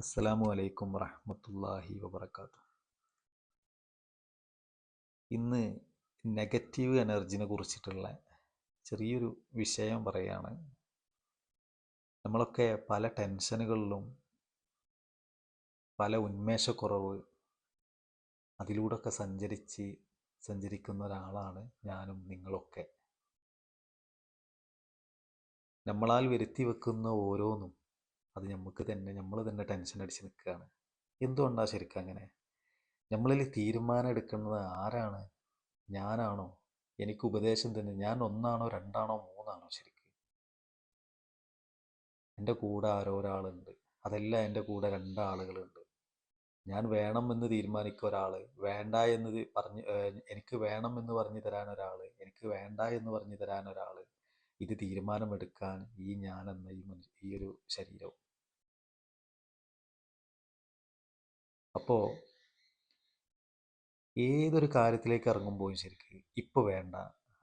അസ്സലാമു അലൈക്കും വറഹമത്തല്ലാഹി വബറകാതുഹു. ഇന്ന് നെഗറ്റീവ് എനർജിനെ കുറിച്ചിട്ടുള്ള ചെറിയൊരു വിഷയം പറയാണ്. നമ്മളൊക്കെ പല ടെൻഷനുകളിലും പല ഉന്മേഷക്കുറവ് അതിലൂടെയൊക്കെ സഞ്ചരിച്ച് സഞ്ചരിക്കുന്ന ഒരാളാണ് ഞാനും നിങ്ങളൊക്കെ. നമ്മളാൽ വരുത്തി വെക്കുന്ന ഓരോന്നും അത് നമുക്ക് തന്നെ നമ്മൾ തന്നെ ടെൻഷൻ അടിച്ച് നിൽക്കുകയാണ് എന്തുകൊണ്ടാണ് ശരിക്കും അങ്ങനെ? നമ്മളിൽ തീരുമാനം എടുക്കുന്നത് ആരാണ്? ഞാനാണോ? എനിക്ക് ഉപദേശം തന്നെ ഞാൻ ഒന്നാണോ രണ്ടാണോ മൂന്നാണോ ശരിക്കും? എന്റെ കൂടെ ആരോ ഒരാളുണ്ട്. അതല്ല എന്റെ കൂടെ രണ്ടാളുകളുണ്ട്. ഞാൻ വേണം എന്ന് തീരുമാനിക്കുക ഒരാൾ വേണ്ട എന്ന് പറഞ്ഞ് എനിക്ക് വേണം എന്ന് പറഞ്ഞു തരാൻ ഒരാൾ എനിക്ക് വേണ്ട എന്ന് പറഞ്ഞു തരാൻ ഒരാൾ ഇത് തീരുമാനമെടുക്കാൻ ഈ ഞാൻ എന്ന ഈ മനുഷ്യ ഈ ഒരു ശരീരവും. അപ്പോ ഏതൊരു കാര്യത്തിലേക്ക് ഇറങ്ങുമ്പോഴും ശരിക്ക് ഇപ്പൊ വേണ്ട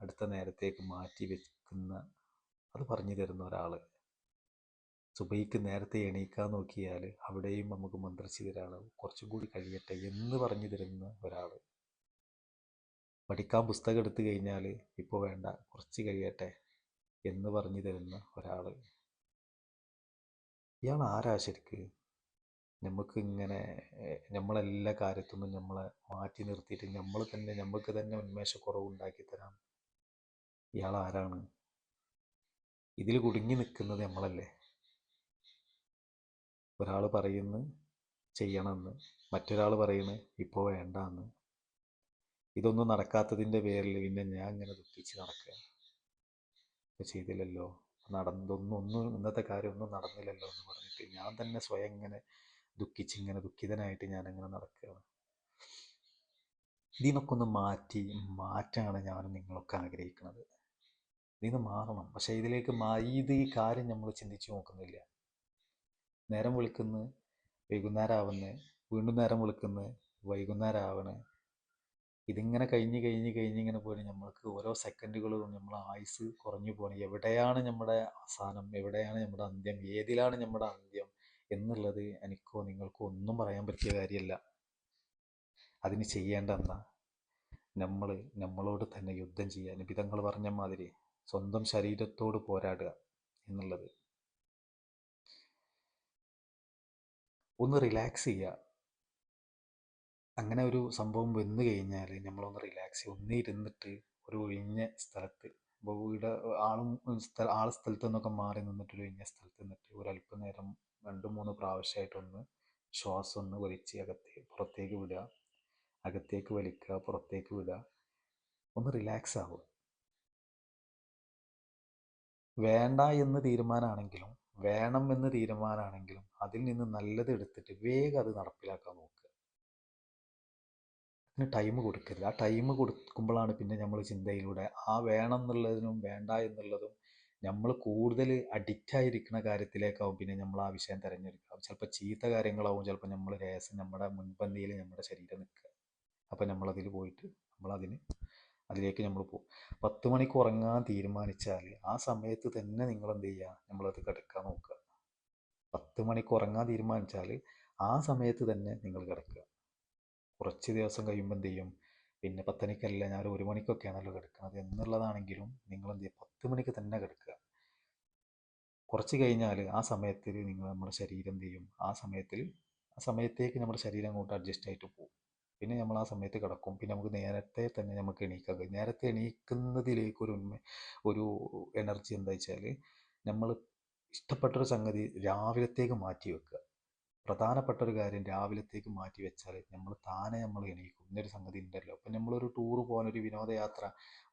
അടുത്ത നേരത്തേക്ക് മാറ്റി വെക്കുന്ന അത് പറഞ്ഞു തരുന്ന ഒരാൾ സുബൈക്ക് നേരത്തെ എണീക്കാൻ നോക്കിയാൽ അവിടെയും നമുക്ക് മന്ത്രിച്ച് തരാൾ കുറച്ചും കൂടി കഴിയട്ടെ എന്ന് പറഞ്ഞു തരുന്ന ഒരാൾ പഠിക്കാൻ പുസ്തകം എടുത്തു കഴിഞ്ഞാൽ ഇപ്പോൾ വേണ്ട കുറച്ച് കഴിയട്ടെ എന്ന് പറഞ്ഞു തരുന്ന ഒരാൾ ഇയാൾ ആരാ ശരിക്ക്? നമുക്ക് ഇങ്ങനെ നമ്മളെല്ലാ കാര്യത്തിനും നമ്മളെ മാറ്റി നിർത്തിയിട്ട് നമ്മൾ തന്നെ നമുക്ക് തന്നെ ഉന്മേഷക്കുറവ് ഉണ്ടാക്കി തരാം ഇയാൾ ആരാണ്? ഇതിൽ കുടുങ്ങി നിൽക്കുന്നത് നമ്മളല്ലേ? ഒരാൾ പറയുന്നു ചെയ്യണമെന്ന്. മറ്റൊരാൾ പറയുന്നു ഇപ്പോൾ വേണ്ടാന്ന്. ഇതൊന്നും നടക്കാത്തതിന്റെ പേരിൽ പിന്നെ ഞാൻ ഇങ്ങനെ ദുഃഖിച്ച് നടക്കുക ചെയ്തില്ലല്ലോ. നടന്നൊന്നും ഒന്നും ഇന്നത്തെ കാര്യം ഒന്നും നടന്നില്ലല്ലോ എന്ന് പറഞ്ഞിട്ട് ഞാൻ തന്നെ സ്വയം ഇങ്ങനെ ദുഃഖിച്ച് ഇങ്ങനെ ദുഃഖിതനായിട്ട് ഞാൻ അങ്ങനെ നടക്കുകയാണ്. ഇതിനൊക്കെ ഒന്ന് മാറ്റി മാറ്റാണ് ഞാനും നിങ്ങളൊക്കെ ആഗ്രഹിക്കുന്നത്. ഇതിന് മാറണം. പക്ഷേ ഇതിലേക്ക് ഇത് ഈ കാര്യം നമ്മൾ ചിന്തിച്ചു നോക്കുന്നില്ല. നേരം വിളിക്കുന്നു വൈകുന്നേരം ആവുന്നു വീണ്ടും നേരം വിളിക്കുന്നു വൈകുന്നേരം ആവണേ ഇതിങ്ങനെ കഴിഞ്ഞ് കഴിഞ്ഞ് കഴിഞ്ഞ് ഇങ്ങനെ പോയി നമ്മൾക്ക് ഓരോ സെക്കൻഡുകളും നമ്മളെ ആയുസ് കുറഞ്ഞു പോകണം എവിടെയാണ് നമ്മുടെ അവസാനം? എവിടെയാണ് നമ്മുടെ അന്ത്യം? ഏതിലാണ് നമ്മുടെ അന്ത്യം എന്നുള്ളത് എനിക്കോ നിങ്ങൾക്കോ ഒന്നും പറയാൻ പറ്റിയ കാര്യമല്ല അതിന് ചെയ്യേണ്ട എന്താ? നമ്മൾ നമ്മളോട് തന്നെ യുദ്ധം ചെയ്യുക. നിബിതങ്ങൾ പറഞ്ഞ മാതിരി സ്വന്തം ശരീരത്തോട് പോരാടുക എന്നുള്ളത്. ഒന്ന് റിലാക്സ് ചെയ്യുക. അങ്ങനെ ഒരു സംഭവം വന്നു കഴിഞ്ഞാൽ നമ്മളൊന്ന് റിലാക്സ് ഒന്നിരുന്നിട്ട് ഒരു ഒഴിഞ്ഞ സ്ഥലത്ത് ഇപ്പോൾ വീട് ആളും സ്ഥല ആൾ സ്ഥലത്ത് നിന്നൊക്കെ മാറി നിന്നിട്ട് ഒരു ഒഴിഞ്ഞ സ്ഥലത്ത് നിന്നിട്ട് ഒരല്പനേരം രണ്ട് മൂന്ന് പ്രാവശ്യമായിട്ടൊന്ന് ശ്വാസം ഒന്ന് വലിച്ച് അകത്തേക്ക് പുറത്തേക്ക് വിടുക. അകത്തേക്ക് വലിക്കുക പുറത്തേക്ക് വിടുക. ഒന്ന് റിലാക്സ് ആവുക. വേണ്ട എന്ന് തീരുമാനമാണെങ്കിലും വേണം എന്ന് തീരുമാനമാണെങ്കിലും അതിൽ നിന്ന് നല്ലത് എടുത്തിട്ട് വേഗം അത് നടപ്പിലാക്കാൻ നോക്കുക. അതിന് ടൈം കൊടുക്കരുത്. ആ ടൈം കൊടുക്കുമ്പോഴാണ് പിന്നെ നമ്മൾ ചിന്തയിലൂടെ ആ വേണം എന്നുള്ളതിനും വേണ്ട എന്നുള്ളതും നമ്മൾ കൂടുതൽ അഡിക്റ്റ് ആയിരിക്കുന്ന കാര്യത്തിലേക്കാവും പിന്നെ നമ്മൾ ആ വിഷയം തിരഞ്ഞെടുക്കുക. ചിലപ്പോൾ ചീത്ത കാര്യങ്ങളാവും. ചിലപ്പോൾ നമ്മൾ രഹസ്യം നമ്മുടെ മുൻപന്തിയിൽ നമ്മുടെ ശരീരം നിൽക്കുക അപ്പോൾ നമ്മളതിൽ പോയിട്ട് നമ്മളതിന് അതിലേക്ക് നമ്മൾ പോകും. പത്ത് മണിക്ക് ഉറങ്ങാൻ തീരുമാനിച്ചാൽ ആ സമയത്ത് തന്നെ നിങ്ങൾ എന്ത് ചെയ്യുക നമ്മളത് കിടക്കാൻ നോക്കുക പത്ത് മണിക്ക് ഉറങ്ങാൻ തീരുമാനിച്ചാൽ ആ സമയത്ത് തന്നെ നിങ്ങൾ കിടക്കുക കുറച്ച് ദിവസം കഴിയുമ്പോൾ എന്ത് ചെയ്യും? പിന്നെ പത്തനിക്കല്ല ഞാൻ ഒരു മണിക്കൊക്കെയാണല്ലോ കിടക്കുന്നത് എന്നുള്ളതാണെങ്കിലും നിങ്ങൾ എന്ത് ചെയ്യുക പത്ത് മണിക്ക് തന്നെ കിടക്കുക. കുറച്ച് കഴിഞ്ഞാൽ ആ സമയത്തിൽ നിങ്ങൾ നമ്മുടെ ശരീരം എന്ത് ചെയ്യും? ആ സമയത്തിൽ ആ സമയത്തേക്ക് നമ്മുടെ ശരീരം അങ്ങോട്ട് അഡ്ജസ്റ്റ് ആയിട്ട് പോകും. പിന്നെ നമ്മൾ ആ സമയത്ത് കിടക്കും. പിന്നെ നമുക്ക് നേരത്തെ തന്നെ നമുക്ക് എണീക്കാൻ കഴിയും. നേരത്തെ എണീക്കുന്നതിലേക്ക് ഒരു ഒരു എനർജി എന്താ വെച്ചാൽ നമ്മൾ ഇഷ്ടപ്പെട്ടൊരു സംഗതി രാവിലത്തേക്ക് മാറ്റി വെക്കുക. പ്രധാനപ്പെട്ട ഒരു കാര്യം രാവിലത്തേക്ക് മാറ്റി വെച്ചാൽ നമ്മൾ താനെ നമ്മൾ എണീക്കും. ഇന്നൊരു സംഗതി ഉണ്ടല്ലോ അപ്പം നമ്മളൊരു ടൂർ പോകാൻ ഒരു വിനോദയാത്ര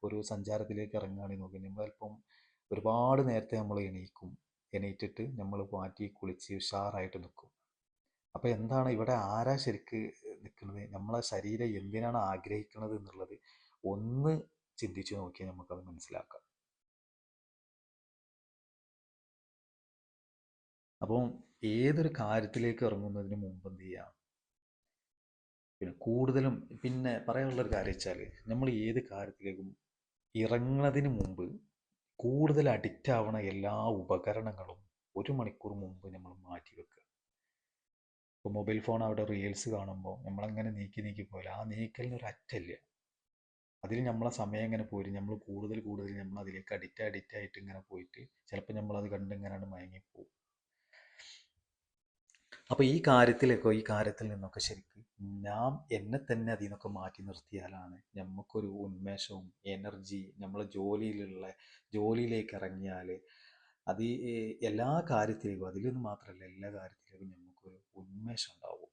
ഒരു സഞ്ചാരത്തിലേക്ക് ഇറങ്ങുകയാണെങ്കിൽ നോക്കി നമ്മൾ ചിലപ്പം ഒരുപാട് നേരത്തെ നമ്മൾ എണീക്കും. എണീറ്റിട്ട് നമ്മൾ മാറ്റി കുളിച്ച് ഉഷാറായിട്ട് നിൽക്കും അപ്പോൾ എന്താണ് ഇവിടെ ആരാ ശരിക്ക് നിൽക്കുന്നത് നമ്മളെ ശരീരം എന്തിനാണ് ആഗ്രഹിക്കുന്നത് എന്നുള്ളത് ഒന്ന് ചിന്തിച്ചു നോക്കിയാൽ നമുക്കത് മനസ്സിലാക്കാം. അപ്പം ഏതൊരു കാര്യത്തിലേക്ക് ഇറങ്ങുന്നതിന് മുമ്പ് എന്ത് ചെയ്യുക പിന്നെ കൂടുതലും പിന്നെ പറയാനുള്ളൊരു കാര്യം വെച്ചാൽ നമ്മൾ ഏത് കാര്യത്തിലേക്കും ഇറങ്ങുന്നതിന് മുമ്പ് കൂടുതൽ അഡിക്റ്റ് ആവണ എല്ലാ ഉപകരണങ്ങളും ഒരു മണിക്കൂർ മുമ്പ് നമ്മൾ മാറ്റി വെക്കുക. ഇപ്പോൾ മൊബൈൽ ഫോൺ അവിടെ റീൽസ് കാണുമ്പോൾ നമ്മളങ്ങനെ നീക്കി നീക്കി പോയാൽ ആ നീക്കലിന് ഒരു അറ്റല്ല അതിൽ നമ്മളെ സമയം ഇങ്ങനെ പോരും? നമ്മൾ കൂടുതൽ കൂടുതൽ നമ്മൾ അതിലേക്ക് അഡിക്റ്റ് അഡിക്റ്റ് ആയിട്ട് ഇങ്ങനെ പോയിട്ട് ചിലപ്പോൾ നമ്മളത് കണ്ട് ഇങ്ങനെ മയങ്ങിപ്പോവും. അപ്പോൾ ഈ കാര്യത്തിലേക്കോ ഈ കാര്യത്തിൽ നിന്നൊക്കെ ശരിക്കും ഞാൻ എന്നെ തന്നെ അതിൽ നിന്നൊക്കെ മാറ്റി നിർത്തിയാലാണ് നമുക്കൊരു ഉന്മേഷവും എനർജി നമ്മളെ ജോലിയിലുള്ള ജോലിയിലേക്ക് ഇറങ്ങിയാൽ അത് എല്ലാ കാര്യത്തിലേക്കും അതിലൊന്നും മാത്രമല്ല എല്ലാ കാര്യത്തിലേക്കും നമുക്കൊരു ഉന്മേഷം ഉണ്ടാവും.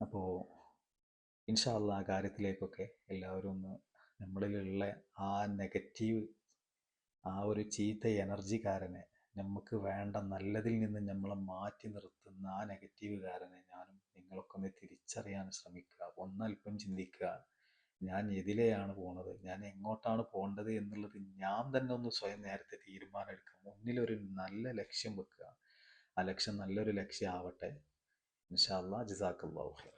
അപ്പോൾ ഇൻഷാല്ല ആ കാര്യത്തിലേക്കൊക്കെ എല്ലാവരും ഒന്ന് നമ്മളിലുള്ള ആ നെഗറ്റീവ് ആ ഒരു ചീത്ത എനർജിക്കാരനെ നമുക്ക് വേണ്ട നല്ലതിൽ നിന്ന് നമ്മളെ മാറ്റി നിർത്തുന്ന ആ നെഗറ്റീവ് കാരനെ ഞാനും നിങ്ങളൊക്കെ ഒന്ന് തിരിച്ചറിയാൻ ശ്രമിക്കുക. ഒന്നല്പം ചിന്തിക്കുക. ഞാൻ എതിലെയാണ് പോണത്? ഞാൻ എങ്ങോട്ടാണ് പോകേണ്ടത് എന്നുള്ളത് ഞാൻ തന്നെ ഒന്ന് സ്വയം നേരത്തെ തീരുമാനം എടുക്കുക മുന്നിലൊരു നല്ല ലക്ഷ്യം വെക്കുക. ആ ലക്ഷ്യം നല്ലൊരു ലക്ഷ്യം ആവട്ടെ ജസാക്കല്ലാഹു ഖൈർ